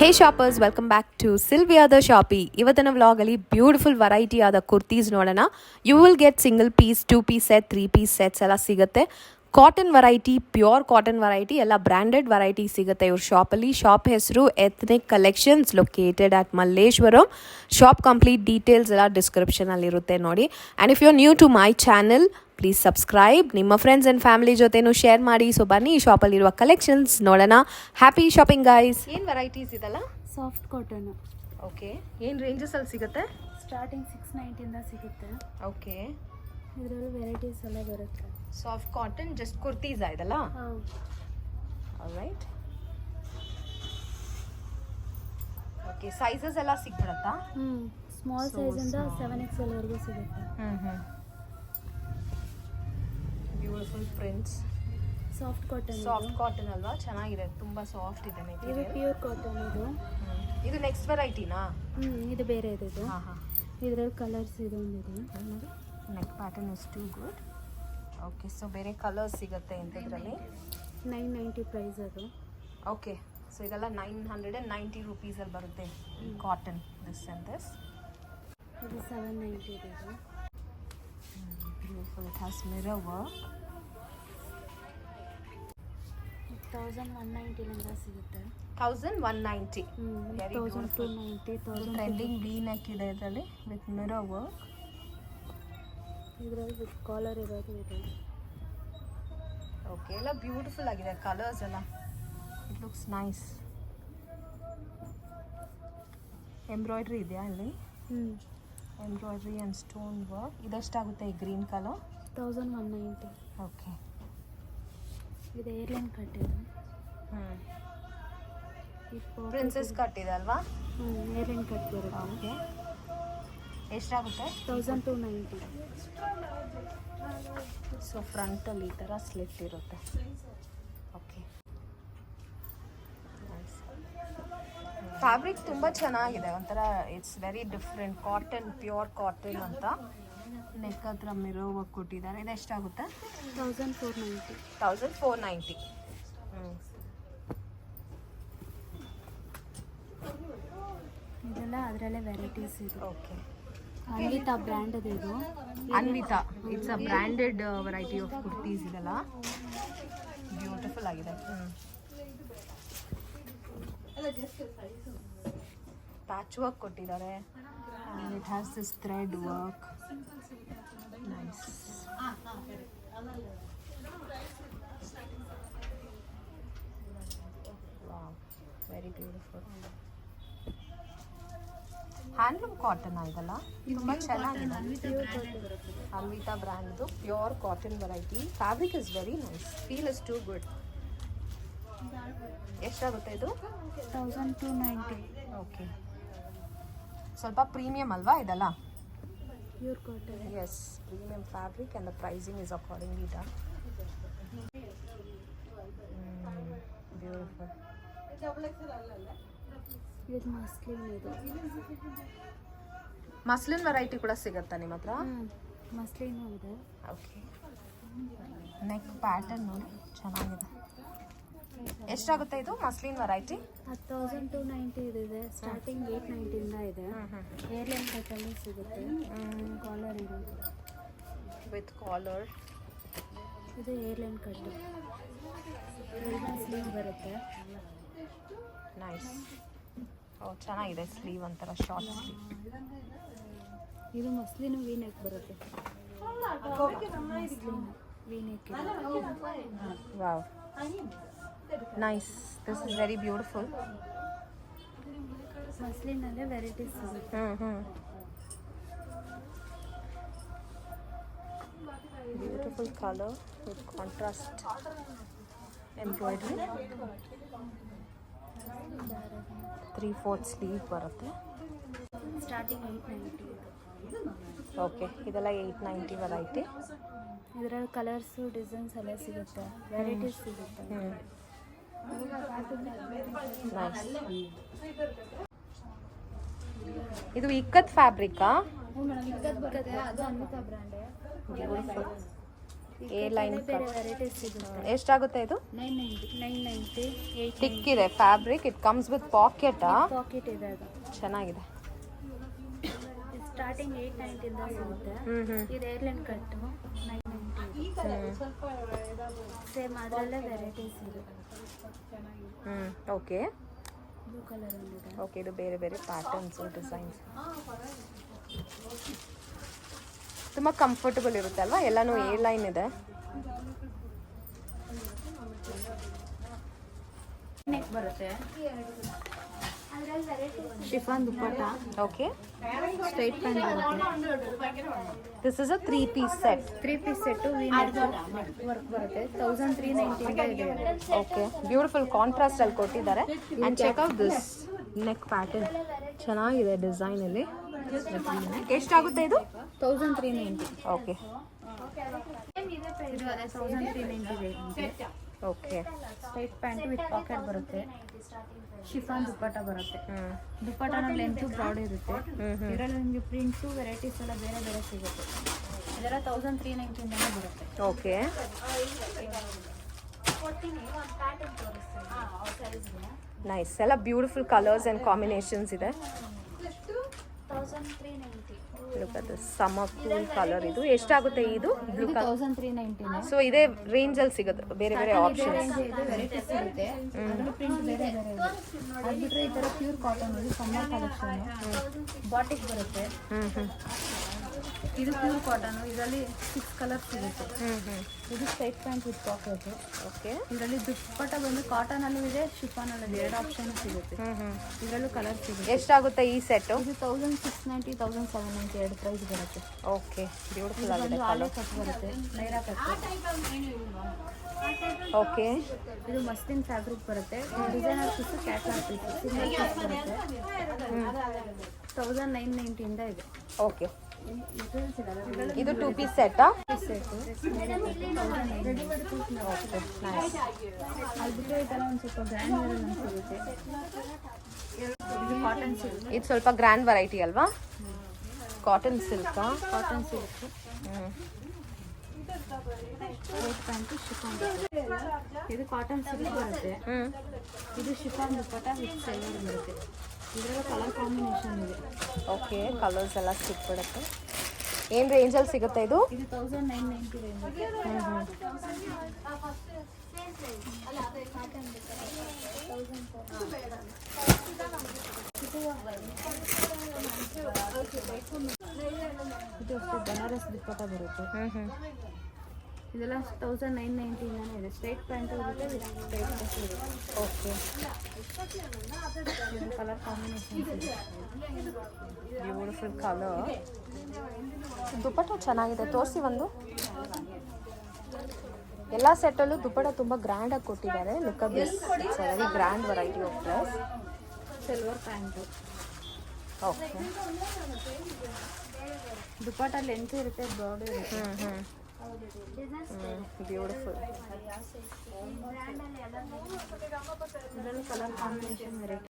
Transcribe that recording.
Hey shoppers welcome back to ಸಿಲ್ವಿಯಾದ shoppy ಇವತ್ತಿನ ವ್ಲಾಗಲ್ಲಿ beautiful variety ಆದ ಕುರ್ತೀಸ್ ನೋಡೋಣ. You will get single piece two piece set three piece sets ಎಲ್ಲ ಸಿಗುತ್ತೆ. Cotton variety pure cotton variety ಎಲ್ಲ branded variety ಸಿಗುತ್ತೆ ಇವ್ರ ಶಾಪಲ್ಲಿ ಶಾಪ್ ಹೆಸರು ethnic collections located at Malleshwaram shop complete details ಎಲ್ಲ ಡಿಸ್ಕ್ರಿಪ್ಷನಲ್ಲಿರುತ್ತೆ ನೋಡಿ. And if you new to my channel please subscribe ನಿಮ್ಮ ಫ್ರೆಂಡ್ಸ್ ಆ್ಯಂಡ್ ಫ್ಯಾಮಿಲಿ ಜೊತೆನೂ ಶೇರ್ ಮಾಡಿ. ಸೊ ಬನ್ನಿ ಈ ಶಾಪಲ್ಲಿರುವ ಕಲೆಕ್ಷನ್ಸ್ ನೋಡೋಣ. ಹ್ಯಾಪಿ ಶಾಪಿಂಗ್ ಗೈಸ್ ಏನು ವೆರೈಟೀಸ್ ಇದಲ್ಲ? ಸಾಫ್ಟ್ ಕಾಟನ್ ಓಕೆ ಏನು ರೇಂಜಸಲ್ಲಿ ಸಿಗುತ್ತೆ? ಸ್ಟಾರ್ಟಿಂಗ್ ಸಿಕ್ಸ್ ನೈಂಟಿಂದ ಸಿಗುತ್ತೆ. ಓಕೆ ಇದರಲ್ಲಿ ವೆರೈಟೀಸ್ ಎಲ್ಲ ಬರುತ್ತೆ. ಸಾಫ್ಟ್ ಕಾಟನ್ ಜಸ್ಟ್ ಕುರ್ತೀಸ್ ಹಾಂ. ರೈಟ್ ಓಕೆ ಸೈಜಸ್ ಎಲ್ಲ ಸಿಕ್ಬಿಡತ್ತಾ ಹ್ಞೂ ಸ್ಮಾಲ್ ಸೈಜಿಂದ. ಸೆವೆನ್ ಎಕ್ಸ್ ಎಲ್ವರೆಗೂ ಸಿಗುತ್ತೆ. ಹ್ಞೂ ಹ್ಞೂ beautiful prints soft cotton soft cotton ಅಲ್ವಾ? ಚೆನ್ನಾಗಿದೆ. ತುಂಬ ಸಾಫ್ಟ್ ಇದೆ ಇದು ಮೆಟೀರಿಯಲ್ ಪ್ಯೂರ್ ಕಾಟನ್ ಇದು ಇದು ನೆಕ್ಸ್ಟ್ ವೆರೈಟಿನಾ ಹ್ಞೂ ಇದು ಬೇರೆ ಇದೆ ಇದು. ಹಾಂ ಹಾಂ. ಇದರಲ್ಲಿ ಕಲರ್ಸ್ ಇದು ಒಂದಿದೆ neck pattern is too good okay so ಬೇರೆ ಕಲರ್ಸ್ ಸಿಗುತ್ತೆ ಇಂಥದ್ರಲ್ಲಿ ನೈನ್ ನೈಂಟಿ ಪ್ರೈಸ್ ಅದು. ಓಕೆ ಸೊ ಇದೆಲ್ಲ ನೈನ್ ಹಂಡ್ರೆಡ್ ಆ್ಯಂಡ್ ನೈಂಟಿ ರುಪೀಸಲ್ಲಿ ಬರುತ್ತೆ ಕಾಟನ್ ದಿಸ್ ಆ್ಯಂಡ್ ದಿಸ್ ಇದು ಸೆವೆನ್ ನೈಂಟಿ ಇದೆ ಇದು. Beautiful it has mirror work thousand one ನೈಂಟಿಲಿಂದ ಸಿಗುತ್ತೆ. Thousand one ninety. Thousand two. Ninety thousand trending V neck ಇದೆ ಇದರಲ್ಲಿ ವಿತ್ ಮಿರೋ ವರ್ಕ್ ಇದರಲ್ಲಿ ವಿತ್ ಕಾಲರ್ ಇರೋದು ಇದೆ. ಓಕೆ ಎಲ್ಲ ಬ್ಯೂಟಿಫುಲ್ ಆಗಿದೆ ಕಲರ್ಸ್ ಎಲ್ಲ. ಇಟ್ ಲುಕ್ಸ್ ನೈಸ್ ಎಂಬ್ರಾಯ್ಡ್ರಿ ಇದೆಯಾ ಅಲ್ಲಿ ಹ್ಞೂ ಎಂಬ್ರಾಯ್ಡ್ರಿ ಆ್ಯಂಡ್ ಸ್ಟೋನ್ ವರ್ಕ್ ಇದೆಷ್ಟಾಗುತ್ತೆ ಈ green colour thousand one ninety. Okay ಇದು ಏರ್ಲೈನ್ ಕಟ್ ಇದು ಹ್ಞೂ ಈ ಪ್ರಿನ್ಸಸ್ ಇದೆ. ಕಟ್ ಇದೆ ಅಲ್ವಾ ಹ್ಞೂ ಏರ್ಲೈನ್ ಕಟ್ ಬರುತ್ತೆ ಓಕೆ. ಎಷ್ಟಾಗುತ್ತೆ? Thousand two ninety. ಸೊ ಫ್ರಂಟಲ್ಲಿ ಈ ಥರ ಸ್ಲಿಟ್ ಇರುತ್ತೆ. ಓಕೆ. ಫ್ಯಾಬ್ರಿಕ್ ತುಂಬ ಚೆನ್ನಾಗಿದೆ. ಒಂಥರ it's very different cotton pure cotton ಅಂತ. ನೆಕ್ ಹತ್ರ ಮಿರೋ ವರ್ಕ್ ಕೊಟ್ಟಿದ್ದಾರೆ. ಇದು ಎಷ್ಟಾಗುತ್ತೆ? Thousand four ninety thousand four ninety ಇದೆಲ್ಲ ಅದರಲ್ಲೇ ವೆರೈಟೀಸ್ ಇದೆ ಓಕೆ ಅನ್ವಿತಾ ಬ್ರ್ಯಾಂಡ್ ಇದೆ ಇದು. Anvita it's a branded variety of kurtis ಇದೆಲ್ಲ. ಬ್ಯೂಟಿಫುಲ್ ಆಗಿದೆ. ಪ್ಯಾಚ್ ವರ್ಕ್ ಕೊಟ್ಟಿದ್ದಾರೆ. It has this thread work nice very beautiful handloom cotton ಆಯ್ತಲ್ಲ ತುಂಬ ಚೆನ್ನಾಗಿದೆ. Anvita ಬ್ರ್ಯಾಂಡ್ದು pure cotton variety fabric is very nice feel is too good ಎಷ್ಟಾಗುತ್ತೆ ಇದು? Thousand two ninety okay ಸ್ವಲ್ಪ premium ಅಲ್ವಾ ಇದೆಲ್ಲ? Pure cotton is premium fabric and the pricing is accordingly done beautiful ಇದು muslin ಇದು ಮಸ್ಲಿನ್ ವೆರೈಟಿ ಕೂಡ ಸಿಗುತ್ತಾ ನಿಮ್ಮ ಹತ್ರ ಹ್ಞೂ ಮಸ್ಲಿನು ಇದೆ ಓಕೆ ನೆಕ್ ಪ್ಯಾಟರ್ನ್ ನೋಡಿ ಚೆನ್ನಾಗಿದೆ. ಎಷ್ಟಾಗುತ್ತೆ ಇದು? Muslin variety thousand two ninety ಇದೆ ಸ್ಟಾರ್ಟಿಂಗ್ ಏಟ್ ನೈಂಟಿಯಿಂದ ಇದೆ ಏರ್ಲೈನ್ ಕಟ್ಟಲ್ಲಿ ಸಿಗುತ್ತೆ. ಕಾಲರ್ ಇದೆ. ವಿತ್ ಕಾಲರ್ ಇದು ಏರ್ಲೈನ್ ಕಟ್ಟು ಸ್ಲೀವ್ ಬರುತ್ತೆ. ನೈಸ್ ಓ ಚೆನ್ನಾಗಿದೆ ಸ್ಲೀವ್ ಒಂಥರ ಶಾರ್ಟ್ ಸ್ಲೀವ್ ಇದು ಮಸ್ಲಿನು ವೀನೆಕ್ ಬರುತ್ತೆ. V neck wow nice this is very beautiful ಮಸ್ಲಿನಲ್ಲೇ varieties ಸಿಗುತ್ತೆ ಹ್ಞೂ ಹ್ಞೂ beautiful colour with contrast embroidery three fourth sleeve ಬರುತ್ತೆ. ಸ್ಟಾರ್ಟಿಂಗ್ ಏಯ್ಟ್ ನೈಂಟಿ ಓಕೆ ಇದೆಲ್ಲ ಏಯ್ಟ್ ನೈಂಟಿ ವೆರೈಟಿ ಇದರಲ್ಲಿ ಕಲರ್ಸು ಡಿಸೈನ್ಸ್ ಎಲ್ಲ ಸಿಗುತ್ತೆ. ವೆರೈಟೀಸ್ ಸಿಗುತ್ತೆ. ಇದು ಇಕ್ಕತ್ ಫ್ಯಾಬ್ರಿಕಾ ಎ ಲೈನ್ ಎಷ್ಟಾಗುತ್ತೆ ಇದು ಟಿಕ್ ಇದೆ ಫ್ಯಾಬ್ರಿಕ್ ಇಟ್ ಕಮ್ಸ್ ವಿತ್ ಪಾಕೆಟಾ ಪಾಕೆಟ್ ಇದೆ ಚೆನ್ನಾಗಿದೆ ಸ್ಟಾರ್ಟಿಂಗ್ ಏಟ್ ನೈಂಟಿಂದ ಸಿಗುತ್ತೆ ಇದು ಏರ್ಲೈನ್ ಕಟ್ಟು ಸೇಮ್ ಅದರಲ್ಲೇ ವೆರೈಟೀಸ್ ಇದೆ ಹ್ಞೂ ಓಕೆ ಬ್ಲೂ ಕಲರ್ ಒಂದಿದೆ. ಓಕೆ ಇದು ಬೇರೆ ಬೇರೆ ಪ್ಯಾಟರ್ನ್ಸ್ ಡಿಸೈನ್ಸ್ ತುಂಬ ಕಂಫರ್ಟಬಲ್ ಇರುತ್ತೆ ಅಲ್ವಾ? ಎಲ್ಲಾನು ಏರ್ ಲೈನ್ ಇದೆ. ನೆಕ್ ಬರುತ್ತೆ. Chiffon dupatta okay straight pant ಬರುತ್ತೆ. This is a three piece set three piece set V work ಬರುತ್ತೆ. ತೌಸಂಡ್ ತ್ರೀ ನೈಂಟಿ ಇದೆ ಓಕೆ ಬ್ಯೂಟಿಫುಲ್ ಕಾಂಟ್ರಾಸ್ಟ್ ಅಲ್ಲಿ ಕೊಟ್ಟಿದ್ದಾರೆ. And check out this neck pattern ಚೆನ್ನಾಗಿದೆ design ಅಲ್ಲಿ. ಎಷ್ಟಾಗುತ್ತೆ ಇದು? ತೌಸಂಡ್ ತ್ರೀ ನೈಂಟಿ ಓಕೆ ಇದು ಅದೇ thousand three ninety okay straight pant with pocket ಬರುತ್ತೆ. ಶಿಫಾನ್ ದುಪ್ಪಟ್ಟ ಬರುತ್ತೆ. ದುಪ್ಪಟ್ಟ ಲೆಂತ್ ಬ್ರಾಡ್ ಇರುತ್ತೆ. ಇದರಲ್ಲಿ ನಿಮಗೆ ಪ್ರಿಂಟ್ಸು ವೆರೈಟೀಸ್ ಎಲ್ಲ ಬೇರೆ ಬೇರೆ ಸಿಗುತ್ತೆ. ಇದರ ತೌಸಂಡ್ ತ್ರೀ ನೈಂಟಿಯಿಂದಲೇ ಬರುತ್ತೆ. ಓಕೆ ನೈಸ್ ಎಲ್ಲ ಬ್ಯೂಟಿಫುಲ್ ಕಲರ್ಸ್ ಆ್ಯಂಡ್ ಕಾಂಬಿನೇಷನ್ಸ್ ಇದೆ. Thousand three ninety look at this summer cool colour ಇದು. ಎಷ್ಟಾಗುತ್ತೆ ಇದು? ಬ್ಲೂ ತೌಸಂಡ್ ತ್ರೀ ನೈಂಟಿನೇ ಸೊ ಇದೇ ರೇಂಜಲ್ಲಿ ಸಿಗುತ್ತೆ. ಬೇರೆ ಬೇರೆ ಆಪ್ಷನ್ಸ್ ಪ್ರಿಂಟ್ ಬೇರೆ ಬೇರೆ ಇದೆ ಅದು ಬಿಟ್ಟರೆ ಈ ಥರ ಪ್ಯೂರ್ ಕಾಟನ್ ಇದು ಸಮ್ಮರ್ ಕಲೆಕ್ಷನ್ ಬಾಟಿಕ್ ಬರುತ್ತೆ. ಹ್ಞೂ ಹ್ಞೂ ಇದು ಪ್ಯೂರ್ ಕಾಟನ್ ಇದರಲ್ಲಿ ಸಿಕ್ಸ್ ಕಲರ್ ಸಿಗುತ್ತೆ. ಇದು straight pant with pocket okay. ಇದರಲ್ಲಿ ದುಪ್ಪಟ್ಟ ಬಂದು ಕಾಟನ್ ಅಲ್ಲೂ ಇದೆ ಶಿಫಾನ್ ಅಲ್ಲೂ ಎರಡು ಆಪ್ಷನ್ ಸಿಗುತ್ತೆ. ಇದರಲ್ಲೂ ಕಲರ್ ಸಿಗುತ್ತೆ. ಎಷ್ಟಾಗುತ್ತೆ ಈ ಸೆಟ್ ಇದು thousand six ninety thousand seven ninety ಎರಡು ಪ್ರೈಸ್ ಬರುತ್ತೆ. ಓಕೆ. ಬ್ಯೂಟಿಫುಲ್ ಆಗಿದೆ ಆಲೆ ಕಟ್ ಬರುತ್ತೆ ನೈರಾ ಕಟ್ ಓಕೆ. ಇದು ಮಸ್ಲಿನ್ ಫ್ಯಾಬ್ರಿಕ್ ಬರುತ್ತೆ. Designer piece catalogue piece single piece ಬರುತ್ತೆ. ತೌಸಂಡ್ ನೈನ್ ನೈಂಟಿಯಿಂದ ಇದೆ. ಓಕೆ. ಇದು ಟೂ ಪೀಸ್ ಸೆಟ್ಟಾ ಇದು ಸ್ವಲ್ಪ ಗ್ರ್ಯಾಂಡ್ ವೆರೈಟಿ ಅಲ್ವಾ? ಕಾಟನ್ ಸಿಲ್ಕ್ ಕಾಟನ್ ಸಿಲ್ಕ್ ಇದು ಕಾಟನ್ ಸಿಲ್ಕ್ ಬರುತ್ತೆ. ಇದು ಶಿಫಾನ್ ದುಪ್ಪಟ್ಟ ವಿತ್ ಬರುತ್ತೆ. ಕಲರ್ ಕಾಂಬಿನೇಷನ್ ಇದೆ. ಓಕೆ ಕಲರ್ಸ್ ಎಲ್ಲ ಸಿಕ್ಬಿಡುತ್ತೆ. ಏನು ರೇಂಜಲ್ಲಿ ಸಿಗುತ್ತೆ ಇದು? ಇದು ತೌಸಂಡ್ ನೈನ್ ನೈಂಟಿ ರೇಂಜ್ ಹ್ಞೂ ಹ್ಞೂ ಇದು ಅಷ್ಟೇ ಬನಾರಸ್ ದುಪ್ಪಟ್ಟ ಬರುತ್ತೆ. ಹ್ಞೂ ಹ್ಞೂ ಇದೆಲ್ಲ ತೌಸಂಡ್ ನೈನ್ ನೈಂಟಿಯಿಂದಾನೇ ಇದೆ. ಸ್ಟ್ರೈಟ್ ಪ್ಯಾಂಟ್ ಇರುತ್ತೆ ವಿತ್ ಸ್ಟ್ರೈಟ್ ಡ್ರೆಸ್ ಇರುತ್ತೆ. Okay colour combination beautiful colour dupatta ಚೆನ್ನಾಗಿದೆ. ತೋರಿಸಿ ಒಂದು. ಎಲ್ಲ ಸೆಟ್ಟಲ್ಲೂ ದುಪ್ಪಟ್ಟ ತುಂಬ ಗ್ರ್ಯಾಂಡಾಗಿ ಕೊಟ್ಟಿದ್ದಾರೆ. Look very grand variety of dress silver pant okay dupatta length ಇರುತ್ತೆ ಬ್ರಾಡ್ ಇರುತ್ತೆ. ಹ್ಞೂ ಹ್ಞೂ ಬ್ಯೂಟಿಫುಲ್ ಇದರಲ್ಲಿ ಕಲರ್ ಕಾಂಬಿನೇಷನ್ ವೆರೈಟಿ